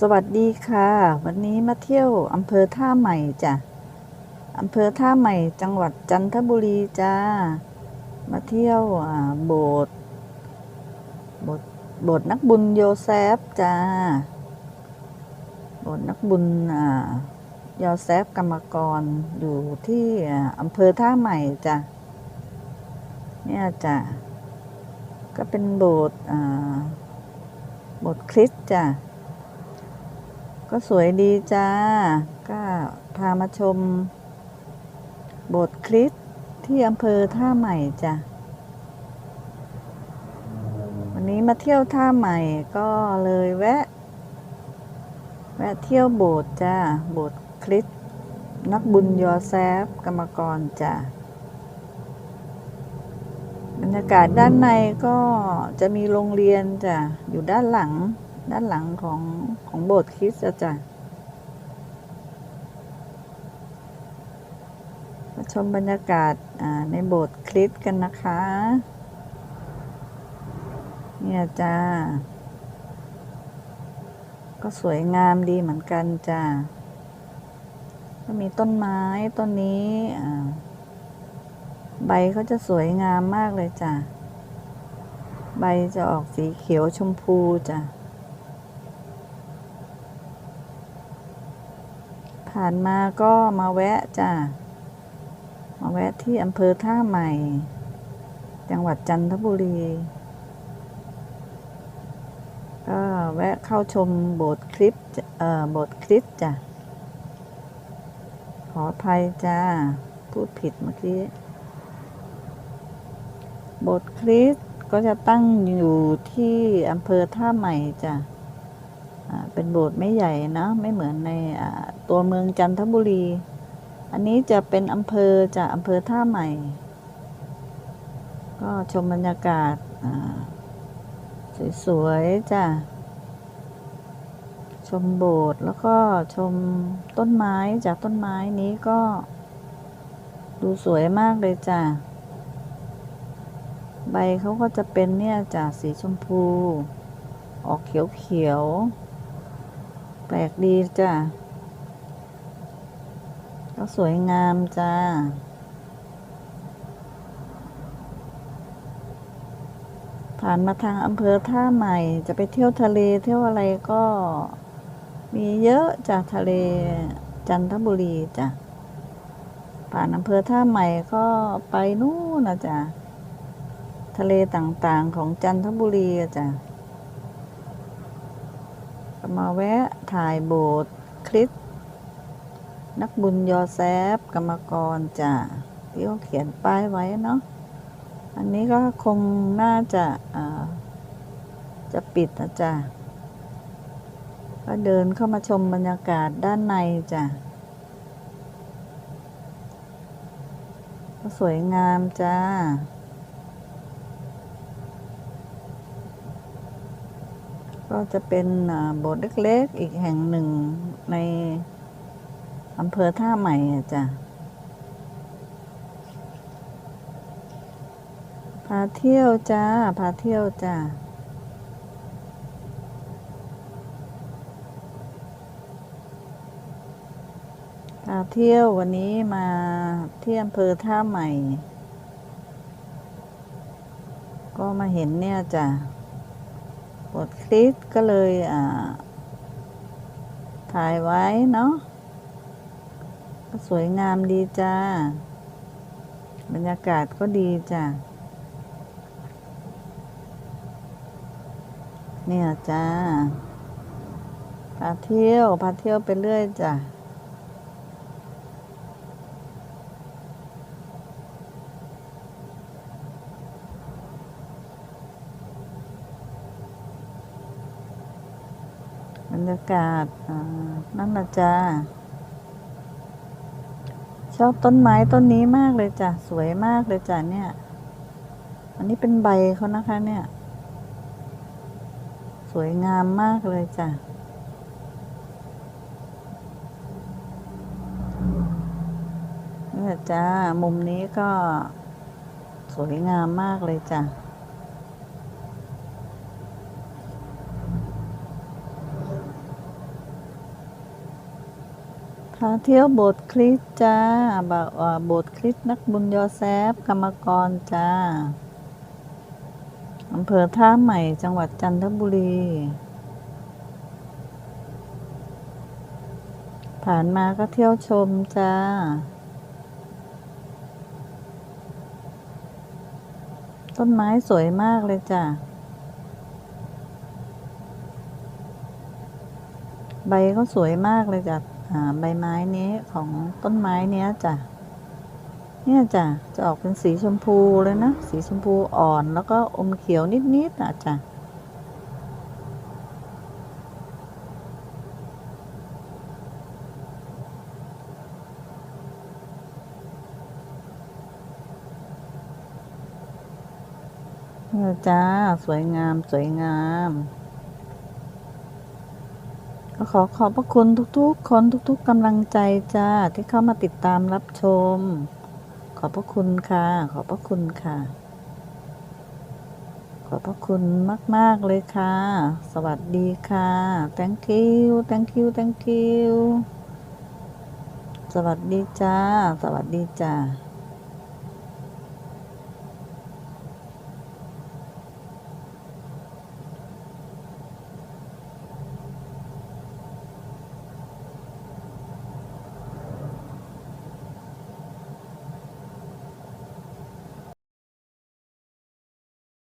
สวัสดีค่ะ วันนี้มาเที่ยวอำเภอท่าใหม่จ้ะอำเภอท่าใหม่จังหวัดจันทบุรีจ้า มาเที่ยวอ่าโบสถ์โบสถ์โบสถ์นักบุญโยเซฟจ้า โบสถ์นักบุญอ่าโยเซฟกรรมกรอยู่ที่อำเภอท่าใหม่จ้ะเนี่ยจ้ะก็เป็นโบสถ์อ่าโบสถ์คริสต์จ้ะ ก็สวยดีจ้า ก็พามาชม โบสถ์คริสต์ที่อำเภอท่าใหม่จ้ะ วันนี้มาเที่ยวท่าใหม่ก็เลยแวะ แวะเที่ยวโบสถ์จ้า โบสถ์คริสต์นักบุญยอแซฟกรรมกรจ้ะบรรยากาศด้านในก็จะมีโรงเรียนจ้ะ อยู่ด้านหลัง ด้านหลังของของโบสถ์คริสต์จ้ะมาชมบรรยากาศในโบสถ์คริสต์กันนะคะ เนี่ยจ้า ก็สวยงามดีเหมือนกันจ้าก็มีต้นไม้ต้นนี้ใบเขาจะสวยงามมากเลยจ้ะ ใบจะออกสีเขียวชมพูจ้ะ ผ่านมาก็มาแวะจ้ะมาแวะที่อำเภอท่าใหม่ จังหวัดจันทบุรี ก็แวะเข้าชมโบสถ์คริสต์เอ่อโบสถ์คริสต์จ้ะ ขออภัยจ้า พูดผิดเมื่อกี้ โบสถ์คริสต์ก็จะตั้งอยู่ที่อำเภอท่าใหม่จ้ะเป็นโบสถ์ไม่ใหญ่นะ ไม่เหมือนในอ่า ตัวเมืองจันทบุรี อันนี้จะเป็นอำเภอจากอำเภอท่าใหม่ ก็ชมบรรยากาศสวยๆจ้ะชมโบสถ์แล้วก็ชมต้นไม้จากต้นไม้นี้ก็ ดูสวยมากเลยจ้ะ ใบเขาก็จะเป็นเนี่ยจากสีชมพู ออกเขียวๆ แปลกดีจ้ะ ก็สวยงามจ้า ผ่านมาทางอำเภอท่าใหม่ จะไปเที่ยวทะเลเที่ยวอะไรก็มีเยอะจากทะเลจันทบุรีจ้ะ ผ่านอำเภอท่าใหม่ก็ไปนู่นนะจ้ะ ทะเลต่างๆของจันทบุรีจ้ะมาแวะถ่ายโบสถ์คริสต์ นักบุญยอแซฟกรรมกรจ้ะที่เขาเขียนป้ายไว้เนาะอันนี้ก็คงน่าจะอ่าจะปิดนะจ้ะก็เดินเข้ามาชมบรรยากาศด้านในจ้ะก็สวยงามจ้า ก็จะเป็นโบสถ์เล็กๆอีกแห่งหนึ่งใน อำเภอท่าใหม่อะจ้ะพาเที่ยวจ้า พาเที่ยวจ้าพาเที่ยววันนี้มาที่อำเภอท่าใหม่ ก็มาเห็นเนี่ยจ้ะบทคลิปก็เลยอ่าถ่ายไว้เนาะ ก็สวยงามดีจ้า บรรยากาศก็ดีจ้ะเนี่ยจ้า พาเที่ยว พาเที่ยวไปเรื่อยจ้ะ บรรยากาศนั่นนะจ้า ชอบต้นไม้ต้นนี้มากเลยจ้ะ สวยมากเลยจ้ะเนี่ย อันนี้เป็นใบเขานะคะเนี่ย สวยงามมากเลยจ้ะนี่แหละจ้ามุมนี้ก็สวยงามมากเลยจ้ะ พาเที่ยวโบสถ์คริสจ้าบาอ่าโบสถ์คริสนักบุญยอแซฟกรรมกรจ้าอำเภอท่าใหม่จังหวัดจันทบุรี ผ่านมาก็เที่ยวชมจ้าต้นไม้สวยมากเลยจ้ะ ใบก็สวยมากเลยจ้ะอ่า ใบไม้นี้ของต้นไม้เนี้ยจ้ะเนี่ยจ้ะจะออกเป็นสีชมพูเลยนะ สีชมพูอ่อนแล้วก็อมเขียวนิดๆอะจ้ะเนี่ยจ้า สวยงาม สวยงาม ก็ขอขอบพระคุณทุกๆ คนทุกๆกำลังใจจ้าที่เข้ามาติดตามรับชม ขอบพระคุณค่ะ ขอบพระคุณค่ะ ขอบพระคุณมาก ๆ เลยค่ะ สวัสดีค่ะ thank you thank you thank you สวัสดีจ้า สวัสดีจ้า